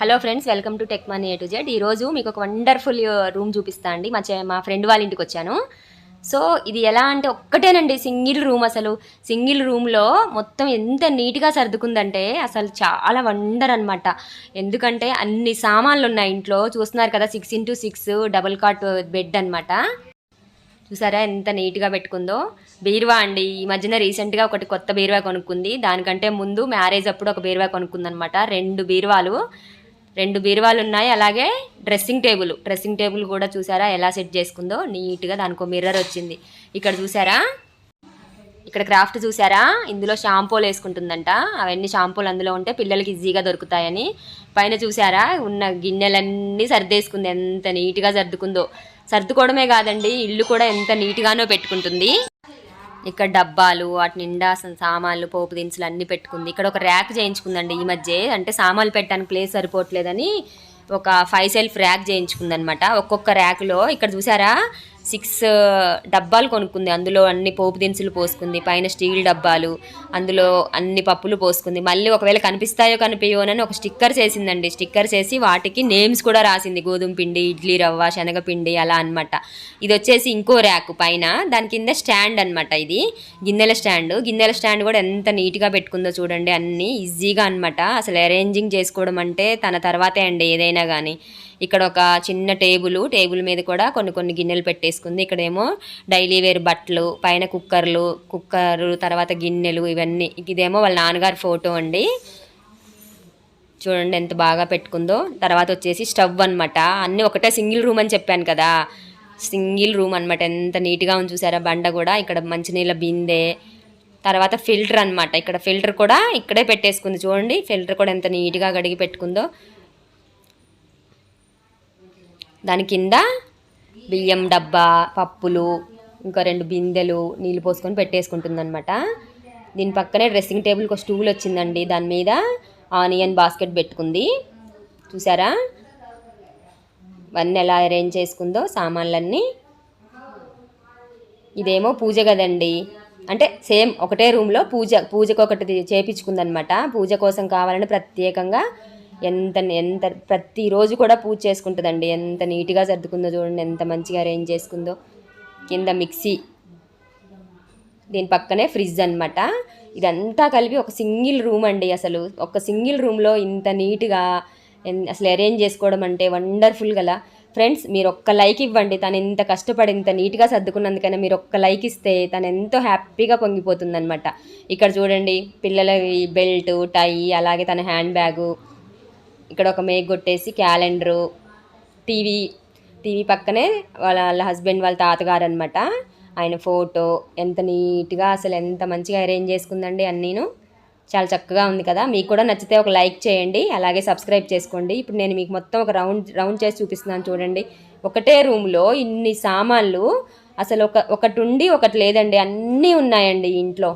Hello friends welcome to tech money A to Z. ఈరోజు మీకు ఒక వండర్ఫుల్ రూమ్ చూపిస్తా అండి. మా మా ఫ్రెండ్ వాళ్ళ ఇంటికి వచ్చాను. సో ఇది ఎలా అంటే ఒక్కటేనండి సింగిల్ రూమ్ అసలు. సింగిల్ రూమ్లో మొత్తం ఎంత నీట్గా సర్దుకుందంటే అసలు చాలా వండర్ అనమాట ఎందుకంటే అన్ని సామాన్లు ఉన్నాయి ఇంట్లో. చూస్తున్నారు కదా six into six double cot bed అనమాట చూసారా ఎంత నీట్గా పెట్టుకుందో. బీరువా అండి. ఈ మధ్యన రీసెంట్గా ఒకటి కొత్త బీరువా కొనుక్కుంది. దానికంటే ముందు మ్యారేజ్ అప్పుడు ఒక బీరువా కొనుక్కుందనమాట రెండు బీరువాలు. రెండు బీరువాలు ఉన్నాయి. అలాగే డ్రెస్సింగ్ టేబుల్. డ్రెస్సింగ్ టేబుల్ కూడా చూసారా? ఎలా సెట్ చేసుకుందో నీట్గా దానికో మిర్రర్ వచ్చింది. ఇక్కడ చూసారా? ఇక్కడ క్రాఫ్ట్ చూసారా? ఇందులో షాంపూలు వేసుకుంటుందంట. అవన్నీ షాంపూలు అందులో ఉంటే పిల్లలకి ఈజీగా దొరుకుతాయని. పైన చూసారా? ఉన్న గిన్నెలన్నీ సర్దేసుకుంది. ఎంత నీట్గా సర్దుకుందో. సర్దుకోవడమే కాదండి ఇల్లు కూడా ఎంత నీట్గానో పెట్టుకుంటుంది. ఇక్కడ డబ్బాలు వాటి నిండా సామాన్లు పోపు దినుసులు అన్ని పెట్టుకుంది. ఇక్కడ ఒక ర్యాక్ చేయించుకుందండి ఈ మధ్య. అంటే సామాన్లు పెట్టడానికి ప్లేస్ సరిపోవట్లేదని ఒక ఫైవ్ సెల్ఫ్ ర్యాక్ చేయించుకుందనమాట ఒక్కొక్క ర్యాక్లో. ఇక్కడ చూసారా? సిక్స్ డబ్బాలు కొనుక్కుంది. అందులో అన్ని పోపు దినుసులు పోసుకుంది పైన స్టీల్ డబ్బాలు అందులో అన్ని పప్పులు పోసుకుంది. మళ్ళీ ఒకవేళ కనిపిస్తాయో కనిపించోనని ఒక స్టిక్కర్ చేసిందండి. స్టిక్కర్ చేసి వాటికి నేమ్స్ కూడా రాసింది. గోధుమ పిండి ఇడ్లీ రవ్వ శనగపిండి అలా అన్నమాట. ఇది వచ్చేసి ఇంకో ర్యాక్ పైన. దాని కింద స్టాండ్ అన్నమాట ఇది. గిన్నెల స్టాండ్. గిన్నెల స్టాండ్ కూడా ఎంత నీట్గా పెట్టుకుందో చూడండి. అన్ని ఈజీగా అన్నమాట. అసలు అరేంజింగ్ చేసుకోవడం అంటే తన తర్వాతే అండి ఏదైనా కానీ ఇక్కడ ఒక చిన్న టేబుల్ టేబుల్ మీద కూడా కొన్ని కొన్ని గిన్నెలు పెట్టేసి తీసుకుంది. ఇక్కడేమో డైలీ వేర్ బట్టలు పైన కుక్కర్లు కుక్కర్ తర్వాత గిన్నెలు ఇవన్నీ. ఇదేమో వాళ్ళ నాన్నగారి ఫోటో అండి. చూడండి ఎంత బాగా పెట్టుకుందో. తర్వాత వచ్చేసి స్టవ్ అన్నమాట. అన్నీ ఒకటే సింగిల్ రూమ్ అని చెప్పాను కదా. సింగిల్ రూమ్ అన్నమాట. ఎంత నీట్గా ఉంది చూసారా? బండ కూడా ఇక్కడ మంచినీళ్ళ బిందె. తర్వాత ఫిల్టర్ అన్నమాట. ఇక్కడ ఫిల్టర్ కూడా ఇక్కడే పెట్టేసుకుంది. చూడండి ఫిల్టర్ కూడా ఎంత నీట్గా కడిగి పెట్టుకుందో. దాని కింద బియ్యం డబ్బా పప్పులు ఇంకా రెండు బిందెలు నీళ్ళు పోసుకొని పెట్టేసుకుంటుంది అనమాట దీని పక్కనే డ్రెస్సింగ్ టేబుల్కి ఒక స్టూల్ వచ్చిందండి. దాని మీద ఆనియన్ బాస్కెట్ పెట్టుకుంది. చూసారా? ఇవన్నీ ఎలా అరేంజ్ చేసుకుందో సామాన్లన్నీ. ఇదేమో పూజ కదండి అంటే సేమ్ ఒకటే రూమ్లో పూజ పూజకు ఒకటి చేపించుకుందనమాట పూజ కోసం కావాలని ప్రత్యేకంగా ఎంత ఎంత ప్రతిరోజు కూడా పూజ చేసుకుంటుందండి. ఎంత నీట్గా సర్దుకుందో చూడండి ఎంత మంచిగా అరేంజ్ చేసుకుందో. కింద మిక్సీ. దీని పక్కనే ఫ్రిడ్జ్ అనమాట ఇదంతా కలిపి ఒక సింగిల్ రూమ్ అండి అసలు. ఒక సింగిల్ రూమ్లో ఇంత నీట్గా అసలు అరేంజ్ చేసుకోవడం అంటే వండర్ఫుల్ గల. ఫ్రెండ్స్ మీరు ఒక్క లైక్ ఇవ్వండి. తను ఇంత కష్టపడి ఇంత నీట్గా సర్దుకున్నందుకైనా మీరు ఒక్క లైక్ ఇస్తే తను ఎంతో హ్యాపీగా పొంగిపోతుందనమాట ఇక్కడ చూడండి పిల్లల బెల్ట్ టై అలాగే తన హ్యాండ్ బ్యాగు. ఇక్కడ ఒక మేక్ కొట్టేసి క్యాలెండరు టీవీ టీవీ పక్కనే వాళ్ళ వాళ్ళ హస్బెండ్ వాళ్ళ తాతగారు అనమాట ఆయన ఫోటో ఎంత నీట్గా అసలు ఎంత మంచిగా అరేంజ్ చేసుకుందండి అన్నీను. చాలా చక్కగా ఉంది కదా. మీకు కూడా నచ్చితే ఒక లైక్ చేయండి అలాగే సబ్స్క్రైబ్ చేసుకోండి. ఇప్పుడు నేను మీకు మొత్తం ఒక రౌండ్ రౌండ్ చేసి చూపిస్తున్నాను చూడండి. ఒకటే రూమ్లో ఇన్ని సామాన్లు అసలు ఒక ఒకటి ఉండి ఒకటి లేదండి. అన్నీ ఉన్నాయండి ఇంట్లో.